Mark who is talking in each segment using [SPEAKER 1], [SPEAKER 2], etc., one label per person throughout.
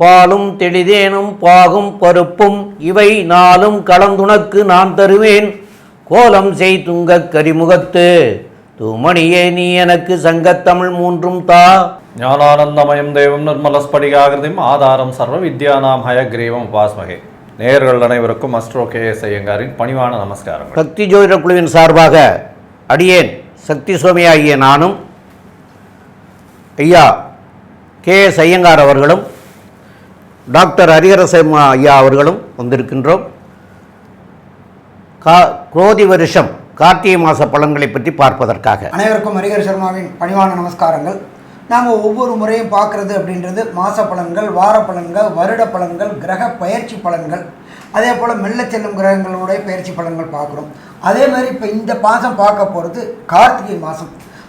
[SPEAKER 1] பாலும் தெளிதேனும் பாகும் பருப்பும் இவை நாளும் கலந்துணக்கு நான் தருவேன் கோலம் செய் துங்க கரிமுகத்து தூமணியே நீ எனக்கு
[SPEAKER 2] சங்கத்தமிழ்
[SPEAKER 1] மூன்றும் தா
[SPEAKER 2] ஞானானந்தமயம் தெய்வம் நிர்மலஸ்படிகாகிருதிம் ஆதாரம் சர்வ வித்யானாம் ஹயக்ரீவம் உபாஸ்மகே நேர்கள் அனைவருக்கும் அஸ்ட்ரோ கே எஸ் ஐயங்காரின் பணிவான நமஸ்காரம்
[SPEAKER 1] சக்தி ஜோதிட குழுவின் சார்பாக அடியேன் சக்தி சுவாமி ஆகிய நானும் ஐயா கே எஸ் ஐயங்கார் அவர்களும் டாக்டர் ஹரிஹரசம் ஐயா அவர்களும் வந்திருக்கின்றோம் கா குரோதி வருஷம் கார்த்திகை மாத பழங்களை பற்றி பார்ப்பதற்காக
[SPEAKER 3] அனைவருக்கும் ஹரிஹர் சர்மாவின் பணிவான நமஸ்காரங்கள் நாம் ஒவ்வொரு முறையும் பார்க்குறது அப்படின்றது மாத பலன்கள் வார பலன்கள் வருட பலன்கள் கிரக பயிற்சி பலன்கள் அதே போல் மெல்ல செல்லும் கிரகங்களுடைய பயிற்சி பலன்கள் பார்க்குறோம் அதே மாதிரி இப்போ இந்த மாதம் பார்க்க போகிறது கார்த்திகை மாதம்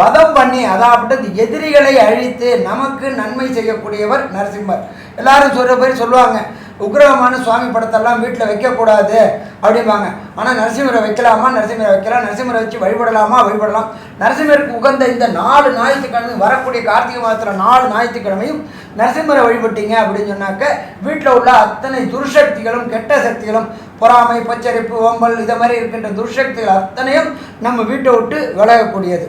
[SPEAKER 3] வதம் பண்ணி அதாவது எதிரிகளை அழித்து நமக்கு நன்மை செய்யக்கூடியவர் நரசிம்மர் எல்லாரும் சொல்கிற பேர் சொல்லுவாங்க உக்ரகமான சுவாமி படத்தெல்லாம் வீட்டில் வைக்கக்கூடாது அப்படிம்பாங்க ஆனால் நரசிம்மரை வைக்கலாமா நரசிம்மரை வைக்கலாம் நரசிம்மரை வச்சு வழிபடலாமா வழிபடலாம் நரசிம்மருக்கு உகந்த இந்த நாலு ஞாயிற்றுக்கிழமை வரக்கூடிய கார்த்திகை மாதத்தில் நாலு ஞாயிற்றுக்கிழமையும் நரசிம்மரை வழிபட்டீங்க அப்படின்னு சொன்னாக்க வீட்டில் உள்ள அத்தனை துர்சக்திகளும் கெட்ட சக்திகளும் பொறாமை பச்சரிப்பு ஓம்பல் இதை மாதிரி இருக்கின்ற துர்சக்திகள் அத்தனையும் நம்ம வீட்டை விட்டு விலகக்கூடியது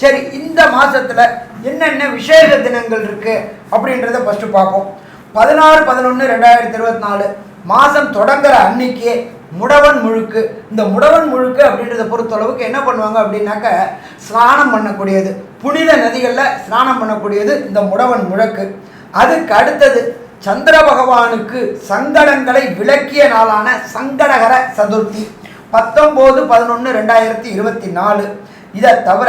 [SPEAKER 3] சரி இந்த மாதத்தில் என்னென்ன விசேஷ தினங்கள் இருக்குது அப்படின்றத ஃபஸ்ட்டு பார்ப்போம் பதினாறு பதினொன்று ரெண்டாயிரத்தி இருபத்தி நாலு மாதம் தொடங்குற அன்னைக்கே முடவன் முழுக்கு இந்த முடவன் முழுக்கு அப்படின்றத பொறுத்தளவுக்கு என்ன பண்ணுவாங்க அப்படின்னாக்க ஸ்நானம் பண்ணக்கூடியது புனித நதிகளில் ஸ்நானம் பண்ணக்கூடியது இந்த முடவன் முழக்கு அதுக்கு அடுத்தது சந்திர பகவானுக்கு சங்கடங்களை விளக்கிய நாளான சங்கடகர சதுர்த்தி பத்தொம்போது பதினொன்று ரெண்டாயிரத்தி இருபத்தி நாலு இதை தவிர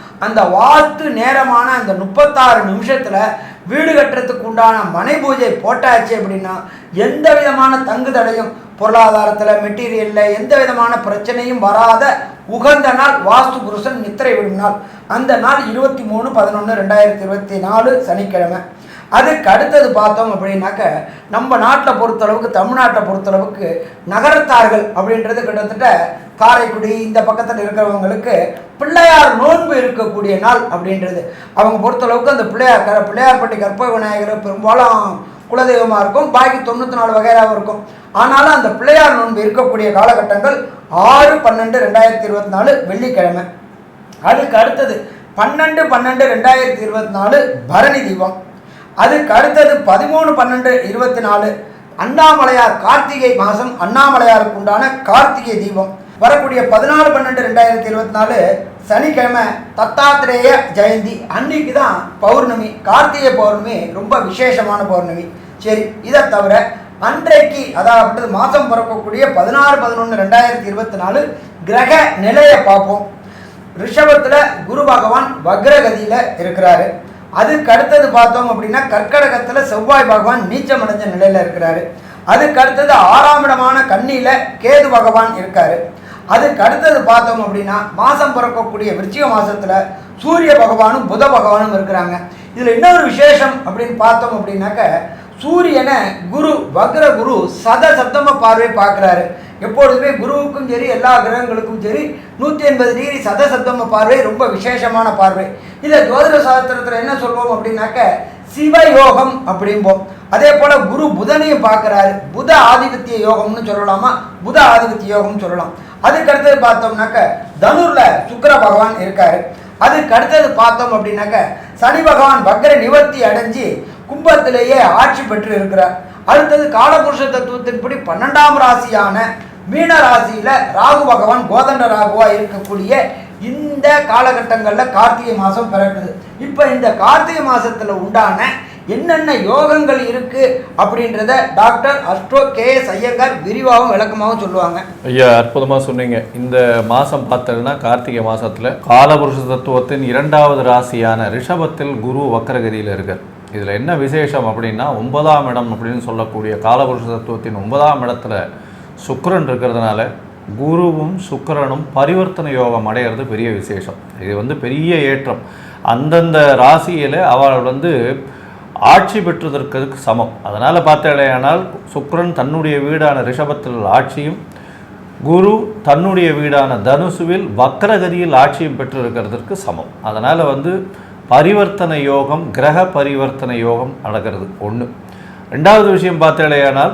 [SPEAKER 3] அந்த வாஸ்து நேரமான அந்த முப்பத்தாறு நிமிஷத்தில் வீடு கட்டுறதுக்கு உண்டான மனை பூஜை போட்டாச்சு அப்படின்னா எந்த விதமான தங்கு தடையும் பொருளாதாரத்தில் மெட்டீரியலில் எந்த விதமான பிரச்சனையும் வராத உகந்த நாள் வாஸ்து புருஷன் நித்திரை விடும் நாள் அந்த நாள் இருபத்தி மூணு பதினொன்று ரெண்டாயிரத்தி இருபத்தி நாலு சனிக்கிழமை அதுக்கு அடுத்தது பார்த்தோம் அப்படின்னாக்க நம்ம நாட்டை பொறுத்தளவுக்கு தமிழ்நாட்டை பொறுத்தளவுக்கு நகரத்தார்கள் அப்படின்றது கிட்டத்தட்ட காரைக்குடி இந்த பக்கத்தில் இருக்கிறவங்களுக்கு பிள்ளையார் நோன்பு இருக்கக்கூடிய நாள் அப்படின்றது அவங்க பொறுத்தளவுக்கு அந்த பிள்ளையார் கர பிள்ளையார்பட்டி கற்பக விநாயகர் பெரும்பாலும் குலதெய்வமாக இருக்கும் பாக்கி தொண்ணூற்றி நாலு வகையாகவும் இருக்கும் ஆனாலும் அந்த பிள்ளையார் நோன்பு இருக்கக்கூடிய காலகட்டங்கள் ஆறு பன்னெண்டு ரெண்டாயிரத்தி இருபத்தி நாலு வெள்ளிக்கிழமை அதுக்கு அடுத்தது பன்னெண்டு பன்னெண்டு ரெண்டாயிரத்தி இருபத்தி நாலு பரணி தீபம் அதுக்கு அடுத்தது பதிமூணு பன்னெண்டு இருபத்தி நாலு அண்ணாமலையார் கார்த்திகை மாதம் அண்ணாமலையாருக்கு உண்டான கார்த்திகை தீபம் வரக்கூடிய பதினாலு பன்னெண்டு ரெண்டாயிரத்தி இருபத்தி நாலு சனிக்கிழமை தத்தாத்திரேய ஜெயந்தி அன்னைக்கு தான் பௌர்ணமி கார்த்திகை பௌர்ணமி ரொம்ப விசேஷமான பௌர்ணமி சரி இதை தவிர அன்றைக்கு அதாவது மாதம் பிறக்கக்கூடிய பதினாறு பதினொன்று ரெண்டாயிரத்தி இருபத்தி நாலு கிரக நிலையை பார்ப்போம் ரிஷபத்தில் குரு பகவான் வக்ரகதியில் இருக்கிறாரு அதுக்கு அடுத்தது பார்த்தோம் அப்படின்னா கர்க்கடகத்தில் செவ்வாய் பகவான் நீச்சம் அடைஞ்ச நிலையில் இருக்கிறாரு அதுக்கு அடுத்தது ஆறாம் இடமான கண்ணியில் கேது பகவான் இருக்காரு அதுக்கு அடுத்தது பார்த்தோம் அப்படின்னா மாதம் பிறக்கக்கூடிய விருச்சிக மாதத்தில் சூரிய பகவானும் புத பகவானும் இருக்கிறாங்க இதில் இன்னொரு விசேஷம் அப்படின்னு பார்த்தோம் அப்படின்னாக்க சூரியனை குரு வக்ர குரு சத சத்தமாக பார்வை பார்க்குறாரு எப்பொழுதுமே குருவுக்கும் சரி எல்லா கிரகங்களுக்கும் சரி நூற்றி எண்பது டிகிரி சத சத்தம பார்வை ரொம்ப விசேஷமான பார்வை இதை ஜோதிட சாஸ்திரத்தில் என்ன சொல்வோம் அப்படின்னாக்க சிவயோகம் அப்படிம்போம் அதே போல் குரு புதனையும் பார்க்குறாரு புத ஆதிபத்திய யோகம்னு சொல்லலாமா புத ஆதிபத்திய யோகம்னு சொல்லலாம் அதுக்கு அடுத்தது பார்த்தோம்னாக்க தனுர்ல சுக்கர பகவான் இருக்காரு அதுக்கு அடுத்தது பார்த்தோம் அப்படின்னாக்க சனி பகவான் வக்கர நிவர்த்தி அடைஞ்சு கும்பத்திலேயே ஆட்சி பெற்று இருக்கிறார் அடுத்தது காலபுருஷ தத்துவத்தின்படி பன்னெண்டாம் ராசியான மீன ராசியில் ராகு பகவான் கோதண்ட ராகுவாக இருக்கக்கூடிய இந்த காலகட்டங்களில் கார்த்திகை மாதம் பிறக்குது இப்போ இந்த கார்த்திகை மாதத்தில் உண்டான என்னென்ன யோகங்கள் இருக்குது அப்படின்றத doctor astro K S Iyengar விரிவாகவும் விளக்கமாகவும் சொல்லுவாங்க
[SPEAKER 2] ஐயா அற்புதமாக சொன்னீங்க இந்த மாதம் பார்த்ததுன்னா கார்த்திகை மாதத்தில் காலபுருஷ தத்துவத்தின் இரண்டாவது ராசியான ரிஷபத்தில் குரு வக்கரகதியில் இருக்கார் இதில் என்ன விசேஷம் அப்படின்னா ஒன்பதாம் இடம் அப்படின்னு சொல்லக்கூடிய காலபுருஷ தத்துவத்தின் ஒன்பதாம் இடத்துல சுக்கரன் இருக்கிறதுனால குருவும் சுக்கரனும் பரிவர்த்தனை யோகம் அடையிறது பெரிய விசேஷம் இது வந்து பெரிய ஏற்றம் அந்தந்த ராசியில் அவள் வந்து ஆட்சி பெற்றுவதற்கு சமம் அதனால் பார்த்தாலேயானால் சுக்ரன் தன்னுடைய வீடான ரிஷபத்தில் ஆட்சியும் குரு தன்னுடைய வீடான தனுசுவில் வக்ரகதியில் ஆட்சியும் பெற்றிருக்கிறதுக்கு சமம் அதனால் வந்து பரிவர்த்தனை யோகம் கிரக பரிவர்த்தனை யோகம் நடக்கிறது ஒன்று ரெண்டாவது விஷயம் பார்த்தாலேயானால்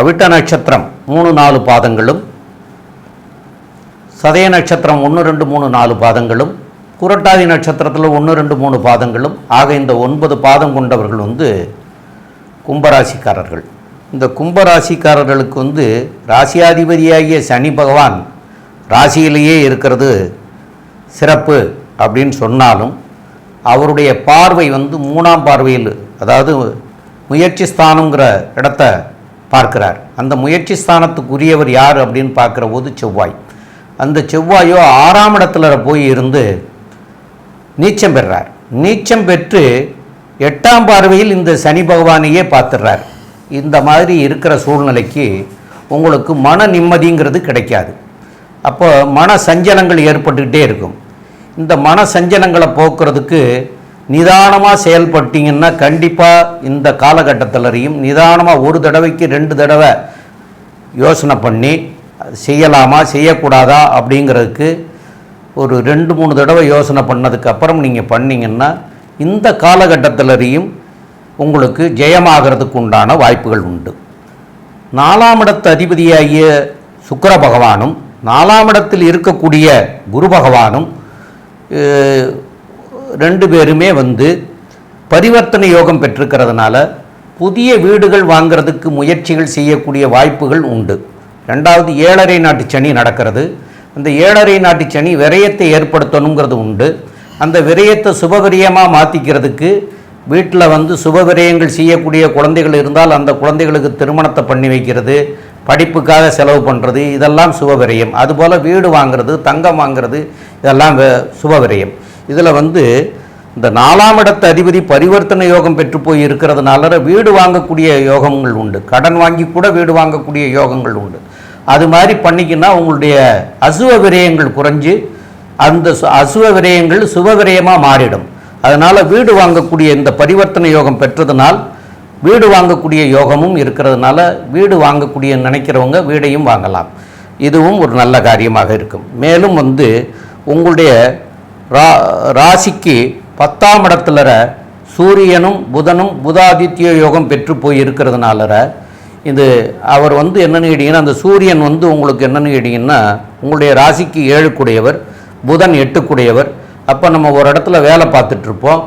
[SPEAKER 1] அவிட்ட நட்சத்திரம் மூணு நாலு பாதங்களும் சதய நட்சத்திரம் ஒன்று ரெண்டு மூணு நாலு பாதங்களும் குரட்டாதி நட்சத்திரத்தில் ஒன்று ரெண்டு மூணு பாதங்களும் ஆக இந்த ஒன்பது பாதம் கொண்டவர்கள் வந்து கும்பராசிக்காரர்கள் இந்த கும்பராசிக்காரர்களுக்கு வந்து ராசியாதிபதியாகிய சனி பகவான் ராசியிலேயே இருக்கிறது சிறப்பு அப்படின்னு சொன்னாலும் அவருடைய பார்வை வந்து மூணாம் பார்வையில் அதாவது முயற்சி ஸ்தானங்கிற இடத்த பார்க்கிறார் அந்த முயற்சி ஸ்தானத்துக்குரியவர் யார் அப்படின்னு பார்க்குற போது செவ்வாய் அந்த செவ்வாயோ ஆறாம் இடத்துல போய் இருந்து நீச்சம் பெறார் நீச்சம் பெற்று எட்டாம் பார்வையில் இந்த சனி பகவானையே பார்த்துடுறார் இந்த மாதிரி இருக்கிற சூழ்நிலைக்கு உங்களுக்கு மன நிம்மதிங்கிறது கிடைக்காது அப்போ மன சஞ்சலங்கள் ஏற்பட்டுக்கிட்டே இருக்கும் இந்த மன சஞ்சலங்களை போக்குறதுக்கு நிதானமாக செயல்பட்டிங்கன்னா கண்டிப்பாக இந்த காலகட்டத்திலரையும் நிதானமாக ஒரு தடவைக்கு ரெண்டு தடவை யோசனை பண்ணி செய்யலாமா செய்யக்கூடாதா அப்படிங்கிறதுக்கு ஒரு ரெண்டு மூணு தடவை யோசனை பண்ணதுக்கு அப்புறம் நீங்கள் பண்ணிங்கன்னா இந்த காலகட்டத்திலரையும் உங்களுக்கு ஜெயமாகிறதுக்கு உண்டான வாய்ப்புகள் உண்டு நாலாம் இடத்து அதிபதியாகிய சுக்கர பகவானும் நாலாம் இடத்தில் இருக்கக்கூடிய குரு பகவானும் ரெண்டு பேருமே வந்து பரிவர்த்தனை யோகம் பெற்றிருக்கிறதுனால புதிய வீடுகள் வாங்கிறதுக்கு முயற்சிகள் செய்யக்கூடிய வாய்ப்புகள் உண்டு ரெண்டாவது ஏழரை நாட்டு சனி நடக்கிறது அந்த ஏழரை நாட்டு சனி விரயத்தை ஏற்படுத்தணுங்கிறது உண்டு அந்த விரயத்தை சுபவிரயமாக மாற்றிக்கிறதுக்கு வீட்டில் வந்து சுப விரயங்கள் செய்யக்கூடிய குழந்தைகள் இருந்தால் அந்த குழந்தைகளுக்கு திருமணத்தை பண்ணி வைக்கிறது படிப்புக்காக செலவு பண்ணுறது இதெல்லாம் சுப விரயம் அதுபோல் வீடு வாங்கிறது தங்கம் வாங்கிறது இதெல்லாம் சுப விரயம் இதில் வந்து இந்த நாலாம் இடத்து அதிபதி பரிவர்த்தனை யோகம் பெற்று போய் இருக்கிறதுனால வீடு வாங்கக்கூடிய யோகங்கள் உண்டு கடன் வாங்கி கூட வீடு வாங்கக்கூடிய யோகங்கள் உண்டு அது மாதிரி பண்ணிக்கின்னா உங்களுடைய அசுவ விரயங்கள் குறைஞ்சு அந்த அசுவ விரயங்கள் சுப விரயமாக மாறிடும் அதனால் வீடு வாங்கக்கூடிய இந்த பரிவர்த்தனை யோகம் பெற்றதுனால் வீடு வாங்கக்கூடிய யோகமும் இருக்கிறதுனால வீடு வாங்கக்கூடிய நினைக்கிறவங்க வீடையும் வாங்கலாம் இதுவும் ஒரு நல்ல காரியமாக இருக்கும் மேலும் வந்து உங்களுடைய ரா ராசிக்கு பத்தாம் இடத்துல சூரியனும் புதனும் புதாதித்ய யோகம் பெற்று போய் இருக்கிறதுனால இது அவர் வந்து என்னென்னு கேட்டிங்கன்னா அந்த சூரியன் வந்து உங்களுக்கு என்னென்னு கேட்டிங்கன்னா உங்களுடைய ராசிக்கு ஏழுக்குடையவர் புதன் எட்டுக்குடையவர் அப்போ நம்ம ஒரு இடத்துல வேலை பார்த்துட்ருப்போம்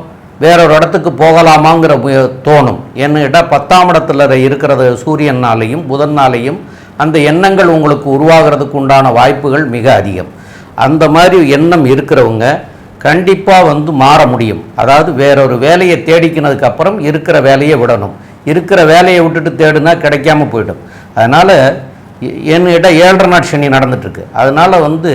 [SPEAKER 1] வேற ஒரு இடத்துக்கு போகலாமாங்கிற தோணும் ஏன்னு கேட்டால் பத்தாம் இடத்துல இருக்கிறத சூரியனாலேயும் புதன்னாலேயும் அந்த எண்ணங்கள் உங்களுக்கு உருவாகிறதுக்கு உண்டான வாய்ப்புகள் மிக அதிகம் அந்த மாதிரி எண்ணம் இருக்கிறவங்க கண்டிப்பாக வந்து மாற முடியும் அதாவது வேறொரு வேலையை தேடிக்கினதுக்கு அப்புறம் இருக்கிற வேலையை விடணும் இருக்கிற வேலையை விட்டுட்டு தேடுனா கிடைக்காம போயிடும் அதனால் என்கிட்ட ஏழரை நாட் சனி நடந்துட்டுருக்கு அதனால் வந்து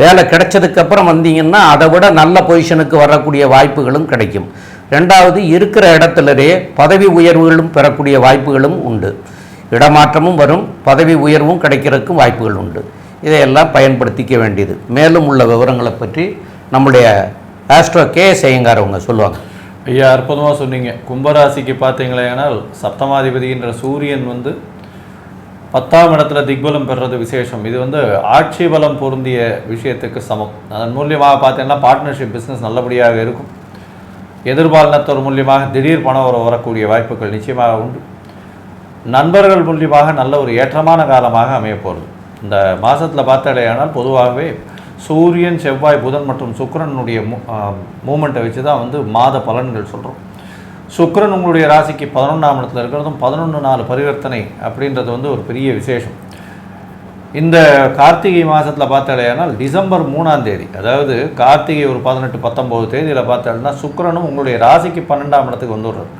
[SPEAKER 1] வேலை கிடைச்சதுக்கப்புறம் வந்தீங்கன்னா அதை விட நல்ல பொசிஷனுக்கு வரக்கூடிய வாய்ப்புகளும் கிடைக்கும் ரெண்டாவது இருக்கிற இடத்துலரே பதவி உயர்வுகளும் பெறக்கூடிய வாய்ப்புகளும் உண்டு இடமாற்றமும் வரும் பதவி உயர்வும் கிடைக்கிறதுக்கும் வாய்ப்புகள் உண்டு இதையெல்லாம் பயன்படுத்திக்க வேண்டியது மேலும் உள்ள விவரங்களை பற்றி நம்முடைய ஆஸ்ட்ரோ கே செய்யங்கார் அவங்க சொல்லுவாங்க
[SPEAKER 2] ஐயா அற்புதமாக சொன்னீங்க கும்பராசிக்கு சப்தமாதிபதி சப்தமாதிபதின்ற சூரியன் வந்து பத்தாம் இடத்துல திக்பலம் பெறுறது விசேஷம் இது வந்து ஆட்சி பலம் பொருந்திய விஷயத்துக்கு சமம் அதன் மூலியமாக பார்த்தீங்கன்னா பார்ட்னர்ஷிப் பிஸ்னஸ் நல்லபடியாக இருக்கும் எதிர்பாலினத்தோர் மூலியமாக திடீர் பணம் வர வரக்கூடிய வாய்ப்புகள் நிச்சயமாக உண்டு நண்பர்கள் மூலியமாக நல்ல ஒரு ஏற்றமான காலமாக அமையப்போகிறது இந்த மாதத்தில் பார்த்தாலேயானால் பொதுவாகவே சூரியன் செவ்வாய் புதன் மற்றும் சுக்கரனுடைய மூமெண்ட்டை வச்சு தான் வந்து மாத பலன்கள் சொல்கிறோம் சுக்கரன் உங்களுடைய ராசிக்கு பதினொன்றாம் இடத்துல இருக்கிறதும் பதினொன்று நாலு பரிவர்த்தனை அப்படின்றது வந்து ஒரு பெரிய விசேஷம் இந்த கார்த்திகை மாதத்தில் பார்த்தாலேனால் டிசம்பர் மூணாம் தேதி அதாவது கார்த்திகை ஒரு பதினெட்டு பத்தொம்போது தேதியில் பார்த்தாலும்னா சுக்கரனும் உங்களுடைய ராசிக்கு பன்னெண்டாம் இடத்துக்கு வந்துடுறது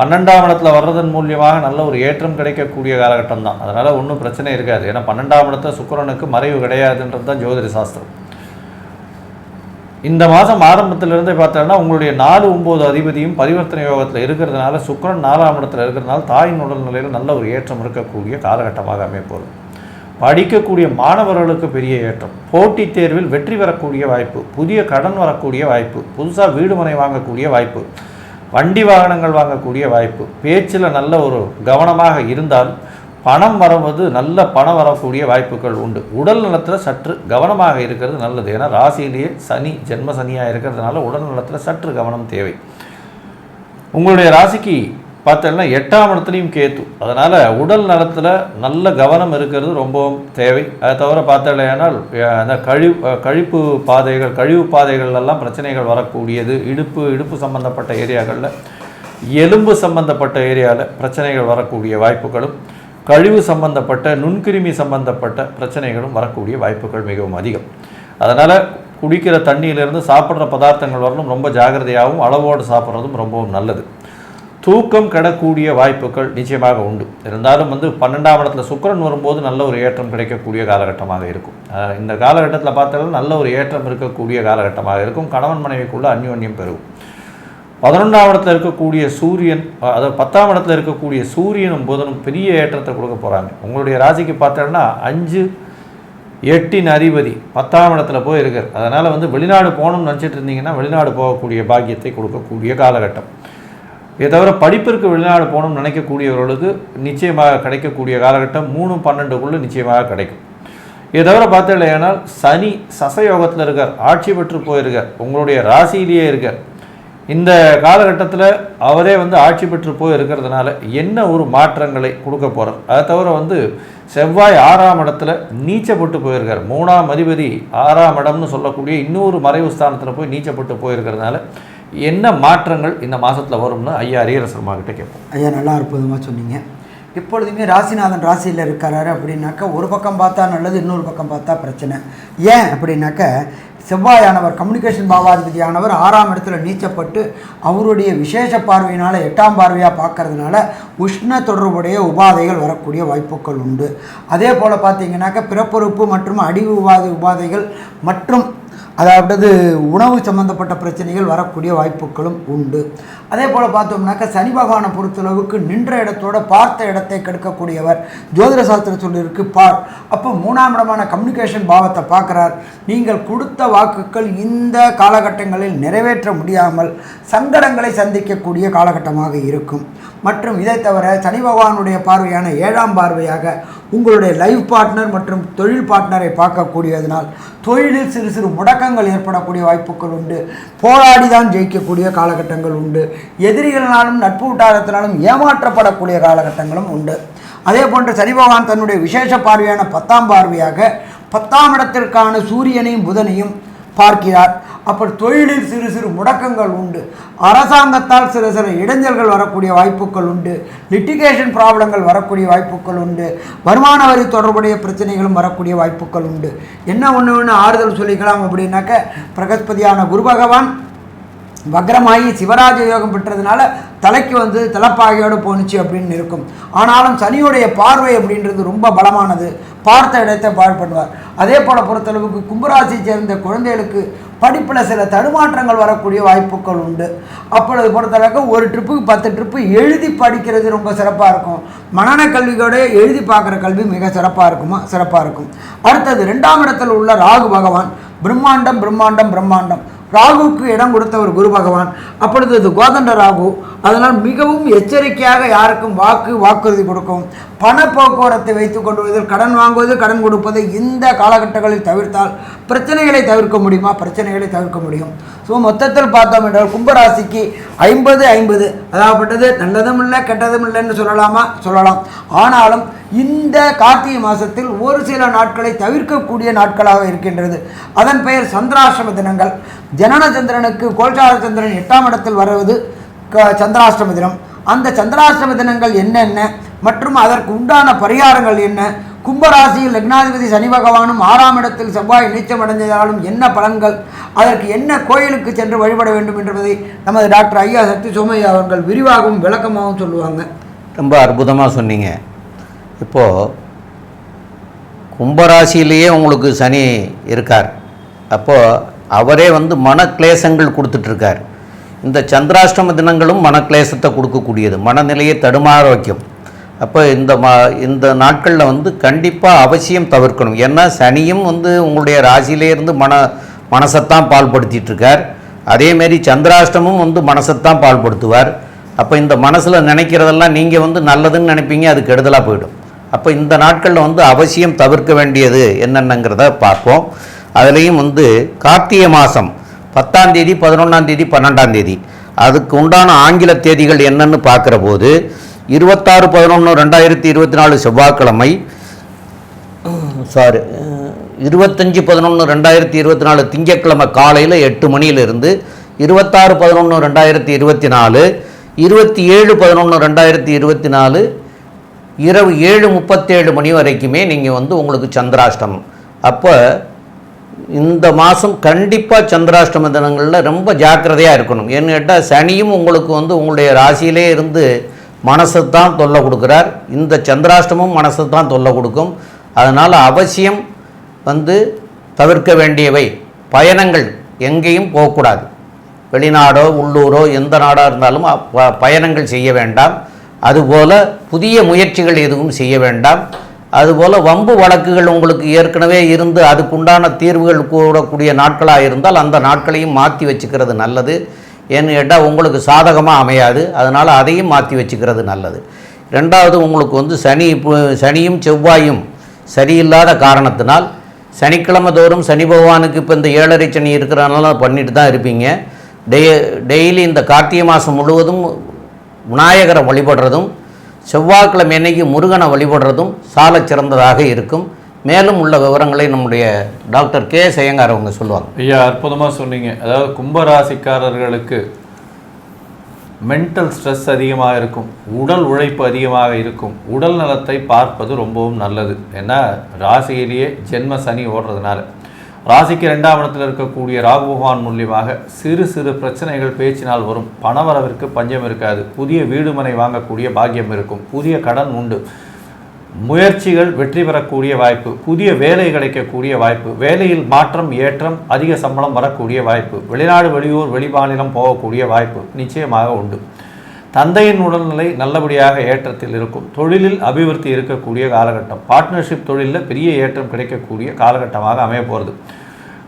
[SPEAKER 2] பன்னெண்டாம் இடத்துல வர்றதன் மூலியமாக நல்ல ஒரு ஏற்றம் கிடைக்கக்கூடிய காலகட்டம் தான் அதனால் ஒன்றும் பிரச்சனை இருக்காது ஏன்னா பன்னெண்டாம் இடத்துல சுக்கரனுக்கு மறைவு கிடையாதுன்றது தான் ஜோதிட சாஸ்திரம் இந்த மாதம் ஆரம்பத்திலிருந்தே பார்த்தோன்னா உங்களுடைய நாலு ஒம்பது அதிபதியும் பரிவர்த்தனை யோகத்தில் இருக்கிறதுனால சுக்கரன் நாலாம் இடத்துல இருக்கிறதுனால தாயின் நிலையில் நல்ல ஒரு ஏற்றம் இருக்கக்கூடிய காலகட்டமாக அமைப்போம் படிக்கக்கூடிய மாணவர்களுக்கு பெரிய ஏற்றம் போட்டித் தேர்வில் வெற்றி பெறக்கூடிய வாய்ப்பு புதிய கடன் வரக்கூடிய வாய்ப்பு புதுசாக வீடு வாங்கக்கூடிய வாய்ப்பு வண்டி வாகனங்கள் வாங்கக்கூடிய வாய்ப்பு பேச்சில் நல்ல ஒரு கவனமாக இருந்தால் பணம் வரும்போது நல்ல பணம் வரக்கூடிய வாய்ப்புகள் உண்டு உடல் நலத்தில் சற்று கவனமாக இருக்கிறது நல்லது ஏன்னா ராசியிலேயே சனி ஜென்ம சனியாக இருக்கிறதுனால உடல் நலத்தில் சற்று கவனம் தேவை உங்களுடைய ராசிக்கு பார்த்தோம்னா எட்டாம் இடத்துலையும் கேத்து அதனால் உடல் நலத்தில் நல்ல கவனம் இருக்கிறது ரொம்பவும் தேவை அதை தவிர பார்த்தலையானால் அந்த கழிவு கழிப்பு பாதைகள் கழிவு பாதைகள்லாம் பிரச்சனைகள் வரக்கூடியது இடுப்பு இடுப்பு சம்பந்தப்பட்ட ஏரியாக்களில் எலும்பு சம்பந்தப்பட்ட ஏரியாவில் பிரச்சனைகள் வரக்கூடிய வாய்ப்புகளும் கழிவு சம்பந்தப்பட்ட நுண்கிருமி சம்பந்தப்பட்ட பிரச்சனைகளும் வரக்கூடிய வாய்ப்புகள் மிகவும் அதிகம் அதனால் குடிக்கிற தண்ணியிலிருந்து சாப்பிட்ற பதார்த்தங்கள் வரணும் ரொம்ப ஜாகிரதையாகவும் அளவோடு சாப்பிட்றதும் ரொம்பவும் நல்லது தூக்கம் கிடக்கூடிய வாய்ப்புகள் நிச்சயமாக உண்டு இருந்தாலும் வந்து பன்னெண்டாம் இடத்துல சுக்கரன் வரும்போது நல்ல ஒரு ஏற்றம் கிடைக்கக்கூடிய காலகட்டமாக இருக்கும் இந்த காலகட்டத்தில் பார்த்தாலும் நல்ல ஒரு ஏற்றம் இருக்கக்கூடிய காலகட்டமாக இருக்கும் கணவன் மனைவிக்குள்ள அந்யோன்யம் பெறும் பதினொன்றாம் இடத்துல இருக்கக்கூடிய சூரியன் அதாவது பத்தாம் இடத்துல இருக்கக்கூடிய சூரியனும் புதனும் பெரிய ஏற்றத்தை கொடுக்க போகிறாங்க உங்களுடைய ராசிக்கு பார்த்தோம்னா அஞ்சு எட்டின் அதிபதி பத்தாம் இடத்துல போய் இருக்கார் அதனால் வந்து வெளிநாடு போகணும்னு நினச்சிட்டு இருந்தீங்கன்னா வெளிநாடு போகக்கூடிய பாக்கியத்தை கொடுக்கக்கூடிய காலகட்டம் இதை தவிர படிப்பிற்கு வெளிநாடு போகணும்னு நினைக்கக்கூடியவர்களுக்கு நிச்சயமாக கிடைக்கக்கூடிய காலகட்டம் மூணு பன்னெண்டுக்குள்ளே நிச்சயமாக கிடைக்கும் இதை தவிர பார்த்து இல்லையானால் சனி சசயோகத்தில் இருக்கார் ஆட்சி பெற்று போயிருக்கார் உங்களுடைய ராசியிலேயே இருக்கார் இந்த காலகட்டத்தில் அவரே வந்து ஆட்சி பெற்று போய் இருக்கிறதுனால என்ன ஒரு மாற்றங்களை கொடுக்க போகிறார் அதை தவிர வந்து செவ்வாய் ஆறாம் இடத்துல நீச்சப்பட்டு போயிருக்கார் மூணாம் அதிபதி ஆறாம் இடம்னு சொல்லக்கூடிய இன்னொரு மறைவு ஸ்தானத்தில் போய் நீச்சப்பட்டு போயிருக்கிறதுனால என்ன மாற்றங்கள் இந்த மாதத்தில் வரும்னு ஐயா சர்மா கிட்டே கேட்போம்
[SPEAKER 3] ஐயா நல்லா அற்புதமாக சொன்னீங்க எப்பொழுதுமே ராசிநாதன் ராசியில் இருக்கிறாரு அப்படின்னாக்கா ஒரு பக்கம் பார்த்தா நல்லது இன்னொரு பக்கம் பார்த்தா பிரச்சனை ஏன் அப்படின்னாக்க செவ்வாயானவர் கம்யூனிகேஷன் பாவாதிபதியானவர் ஆறாம் இடத்துல நீச்சப்பட்டு அவருடைய விசேஷ பார்வையினால் எட்டாம் பார்வையாக பார்க்கறதுனால உஷ்ண தொடர்புடைய உபாதைகள் வரக்கூடிய வாய்ப்புகள் உண்டு அதே போல் பார்த்தீங்கன்னாக்க பிறப்புறுப்பு மற்றும் அடி உபாதை உபாதைகள் மற்றும் அதாவது உணவு சம்மந்தப்பட்ட பிரச்சனைகள் வரக்கூடிய வாய்ப்புகளும் உண்டு அதே போல் பார்த்தோம்னாக்கா சனி பகவானை பொறுத்தளவுக்கு நின்ற இடத்தோட பார்த்த இடத்தை கெடுக்கக்கூடியவர் ஜோதிட சாஸ்திர சொல்லியிருக்கு பார் அப்போ மூணாம் இடமான கம்யூனிகேஷன் பாவத்தை பார்க்குறார் நீங்கள் கொடுத்த வாக்குகள் இந்த காலகட்டங்களில் நிறைவேற்ற முடியாமல் சங்கடங்களை சந்திக்கக்கூடிய காலகட்டமாக இருக்கும் மற்றும் இதை தவிர சனி பகவானுடைய பார்வையான ஏழாம் பார்வையாக உங்களுடைய லைஃப் பார்ட்னர் மற்றும் தொழில் பார்ட்னரை பார்க்கக்கூடியதனால் தொழிலில் சிறு சிறு முடக்கங்கள் ஏற்படக்கூடிய வாய்ப்புகள் உண்டு போராடி தான் ஜெயிக்கக்கூடிய காலகட்டங்கள் உண்டு எதிரிகளாலும் நட்பு வட்டாரத்தினாலும் ஏமாற்றப்படக்கூடிய காலகட்டங்களும் உண்டு அதே போன்று சனி பகவான் தன்னுடைய விசேஷ பார்வையான பத்தாம் பார்வையாக பத்தாம் இடத்திற்கான சூரியனையும் புதனையும் பார்க்கிறார் அப்புறம் தொழிலில் சிறு சிறு முடக்கங்கள் உண்டு அரசாங்கத்தால் சில சில இடைஞ்சல்கள் வரக்கூடிய வாய்ப்புகள் உண்டு லிட்டிகேஷன் ப்ராப்ளங்கள் வரக்கூடிய வாய்ப்புகள் உண்டு வருமான வரி தொடர்புடைய பிரச்சனைகளும் வரக்கூடிய வாய்ப்புகள் உண்டு என்ன ஒன்று ஒன்று ஆறுதல் சொல்லிக்கலாம் அப்படின்னாக்க பிரகஸ்பதியான குரு பகவான் வக்ரமாகி சிவராஜ யோகம் பெற்றதுனால தலைக்கு வந்து தலைப்பாகையோடு போணுச்சு அப்படின்னு இருக்கும் ஆனாலும் சனியுடைய பார்வை அப்படின்றது ரொம்ப பலமானது பார்த்த இடத்தை பாழ் பண்ணுவார் அதே போல் பொறுத்தளவுக்கு கும்பராசி சேர்ந்த குழந்தைகளுக்கு படிப்பில் சில தடுமாற்றங்கள் வரக்கூடிய வாய்ப்புகள் உண்டு அப்பொழுது பொறுத்தளவுக்கு ஒரு ட்ரிப்புக்கு பத்து ட்ரிப்பு எழுதி படிக்கிறது ரொம்ப சிறப்பாக இருக்கும் மனன கல்வியோட எழுதி பார்க்குற கல்வி மிக சிறப்பாக இருக்குமா சிறப்பாக இருக்கும் அடுத்தது ரெண்டாம் இடத்தில் உள்ள ராகு பகவான் பிரம்மாண்டம் பிரம்மாண்டம் பிரம்மாண்டம் ராகுவுக்கு இடம் கொடுத்தவர் குரு பகவான் அப்பொழுது அது கோதண்ட ராகு அதனால் மிகவும் எச்சரிக்கையாக யாருக்கும் வாக்கு வாக்குறுதி கொடுக்கும் பண போக்குவரத்தை வைத்துக் கொள்வதில் கடன் வாங்குவது கடன் கொடுப்பதை இந்த காலகட்டங்களில் தவிர்த்தால் பிரச்சனைகளை தவிர்க்க முடியுமா பிரச்சனைகளை தவிர்க்க முடியும் ஸோ மொத்தத்தில் பார்த்தோம் என்றால் கும்பராசிக்கு ஐம்பது ஐம்பது அதாவது நல்லதும் இல்லை கெட்டதும் இல்லைன்னு சொல்லலாமா சொல்லலாம் ஆனாலும் இந்த கார்த்திகை மாதத்தில் ஒரு சில நாட்களை தவிர்க்கக்கூடிய நாட்களாக இருக்கின்றது அதன் பெயர் சந்திராசிரம தினங்கள் ஜனன சந்திரனுக்கு கோல்சார சந்திரன் எட்டாம் இடத்தில் வருவது க சந்திராஷ்டம தினம் அந்த சந்திராஷ்டம தினங்கள் என்னென்ன மற்றும் அதற்கு உண்டான பரிகாரங்கள் என்ன கும்பராசியில் லக்னாதிபதி சனி பகவானும் ஆறாம் இடத்தில் செவ்வாய் அடைஞ்சதாலும் என்ன பலன்கள் அதற்கு என்ன கோயிலுக்கு சென்று வழிபட வேண்டும் என்பதை நமது டாக்டர் ஐயா சக்தி சோமையா அவர்கள் விரிவாகவும் விளக்கமாகவும் சொல்லுவாங்க
[SPEAKER 1] ரொம்ப அற்புதமாக சொன்னீங்க இப்போது கும்பராசியிலேயே உங்களுக்கு சனி இருக்கார் அப்போது அவரே வந்து மனக்லேசங்கள் கொடுத்துட்ருக்கார் இந்த சந்திராஷ்டம தினங்களும் மனக்லேசத்தை கொடுக்கக்கூடியது மனநிலையை தடுமாற வைக்கும் அப்போ இந்த மா இந்த நாட்களில் வந்து கண்டிப்பாக அவசியம் தவிர்க்கணும் ஏன்னா சனியும் வந்து உங்களுடைய ராசியிலேருந்து மன மனசைத்தான் பால்படுத்திகிட்டு இருக்கார் அதேமாரி சந்திராஷ்டமும் வந்து மனசைத்தான் பால்படுத்துவார் அப்போ இந்த மனசில் நினைக்கிறதெல்லாம் நீங்கள் வந்து நல்லதுன்னு நினைப்பீங்க அது கெடுதலாக போயிடும் அப்போ இந்த நாட்களில் வந்து அவசியம் தவிர்க்க வேண்டியது என்னென்னங்கிறத பார்ப்போம் அதுலேயும் வந்து கார்த்திகை மாதம் பத்தாம் தேதி பதினொன்றாம் தேதி பன்னெண்டாம் தேதி அதுக்கு உண்டான ஆங்கில தேதிகள் என்னன்னு பார்க்குற போது இருபத்தாறு பதினொன்று ரெண்டாயிரத்தி இருபத்தி நாலு செவ்வாய்க்கிழமை சாரி இருபத்தஞ்சி பதினொன்று ரெண்டாயிரத்தி இருபத்தி நாலு திங்கட்கிழமை காலையில் எட்டு மணியிலிருந்து இருபத்தாறு பதினொன்று ரெண்டாயிரத்தி இருபத்தி நாலு இருபத்தி ஏழு பதினொன்று ரெண்டாயிரத்தி இருபத்தி நாலு இரவு ஏழு முப்பத்தேழு மணி வரைக்குமே நீங்கள் வந்து உங்களுக்கு சந்திராஷ்டமம் அப்போ இந்த மாதம் கண்டிப்பாக சந்திராஷ்டம தினங்களில் ரொம்ப ஜாக்கிரதையாக இருக்கணும் ஏன்னு கேட்டால் சனியும் உங்களுக்கு வந்து உங்களுடைய ராசியிலே இருந்து மனசு தான் தொல்லை கொடுக்குறார் இந்த சந்திராஷ்டமும் மனசு தான் தொல்லை கொடுக்கும் அதனால் அவசியம் வந்து தவிர்க்க வேண்டியவை பயணங்கள் எங்கேயும் போகக்கூடாது வெளிநாடோ உள்ளூரோ எந்த நாடாக இருந்தாலும் பயணங்கள் செய்ய வேண்டாம் அதுபோல் புதிய முயற்சிகள் எதுவும் செய்ய வேண்டாம் அதுபோல் வம்பு வழக்குகள் உங்களுக்கு ஏற்கனவே இருந்து அதுக்குண்டான தீர்வுகள் கூடக்கூடிய நாட்களாக இருந்தால் அந்த நாட்களையும் மாற்றி வச்சுக்கிறது நல்லது ஏன்னு கேட்டால் உங்களுக்கு சாதகமாக அமையாது அதனால் அதையும் மாற்றி வச்சுக்கிறது நல்லது ரெண்டாவது உங்களுக்கு வந்து சனி சனியும் செவ்வாயும் சரியில்லாத காரணத்தினால் சனிக்கிழமை தோறும் சனி பகவானுக்கு இப்போ இந்த ஏழரை சனி இருக்கிறனால பண்ணிட்டு தான் இருப்பீங்க டெய் டெய்லி இந்த கார்த்திகை மாதம் முழுவதும் விநாயகரை வழிபடுறதும் செவ்வாய்க்கிழமை அன்னைக்கு முருகனை வழிபடுறதும் சால சிறந்ததாக இருக்கும் மேலும் உள்ள விவரங்களை நம்முடைய டாக்டர் கே செய்யங்கார் அவங்க சொல்லுவாங்க
[SPEAKER 2] ஐயா அற்புதமாக சொன்னீங்க அதாவது கும்பராசிக்காரர்களுக்கு மென்டல் ஸ்ட்ரெஸ் அதிகமாக இருக்கும் உடல் உழைப்பு அதிகமாக இருக்கும் உடல் நலத்தை பார்ப்பது ரொம்பவும் நல்லது ஏன்னா ராசியிலேயே ஜென்ம சனி ஓடுறதுனால ராசிக்கு ரெண்டாம் இடத்தில் இருக்கக்கூடிய ராகுபகவான் மூலியமாக சிறு சிறு பிரச்சனைகள் பேச்சினால் வரும் பணவரவிற்கு பஞ்சம் இருக்காது புதிய வீடுமனை வாங்கக்கூடிய பாக்கியம் இருக்கும் புதிய கடன் உண்டு முயற்சிகள் வெற்றி பெறக்கூடிய வாய்ப்பு புதிய வேலை கிடைக்கக்கூடிய வாய்ப்பு வேலையில் மாற்றம் ஏற்றம் அதிக சம்பளம் வரக்கூடிய வாய்ப்பு வெளிநாடு வெளியூர் வெளிமாநிலம் போகக்கூடிய வாய்ப்பு நிச்சயமாக உண்டு தந்தையின் உடல்நிலை நல்லபடியாக ஏற்றத்தில் இருக்கும் தொழிலில் அபிவிருத்தி இருக்கக்கூடிய காலகட்டம் பார்ட்னர்ஷிப் தொழிலில் பெரிய ஏற்றம் கிடைக்கக்கூடிய காலகட்டமாக அமைய போகிறது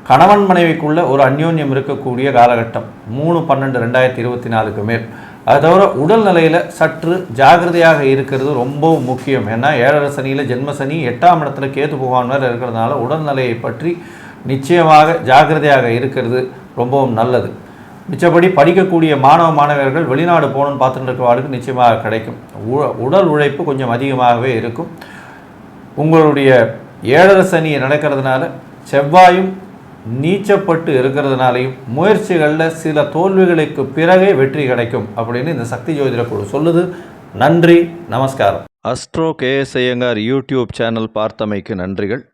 [SPEAKER 2] கணவன் மனைவிக்குள்ள ஒரு அந்யோன்யம் இருக்கக்கூடிய காலகட்டம் மூணு பன்னெண்டு ரெண்டாயிரத்தி இருபத்தி நாலுக்கு மேல் அதை தவிர உடல் நிலையில் சற்று ஜாகிரதையாக இருக்கிறது ரொம்பவும் முக்கியம் ஏன்னா ஏழரை சனியில் ஜென்ம சனி எட்டாம் இடத்துல கேத்து பகவான் வேறு இருக்கிறதுனால உடல்நிலையை பற்றி நிச்சயமாக ஜாகிரதையாக இருக்கிறது ரொம்பவும் நல்லது மிச்சப்படி படிக்கக்கூடிய மாணவ மாணவர்கள் வெளிநாடு போகணும்னு பார்த்துட்டு இருக்கிறவர்களுக்கு நிச்சயமாக கிடைக்கும் உடல் உழைப்பு கொஞ்சம் அதிகமாகவே இருக்கும் உங்களுடைய ஏழரை சனி நடக்கிறதுனால செவ்வாயும் நீச்சப்பட்டு இருக்கிறதுனாலையும் முயற்சிகளில் சில தோல்விகளுக்கு பிறகே வெற்றி கிடைக்கும் அப்படின்னு இந்த சக்தி ஜோதிட குழு சொல்லுது நன்றி நமஸ்காரம் astro KS Iyengar YouTube channel பார்த்தமைக்கு நன்றிகள்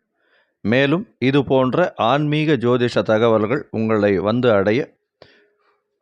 [SPEAKER 2] மேலும் இது போன்ற ஆன்மீக ஜோதிஷ தகவல்கள் உங்களை வந்து அடைய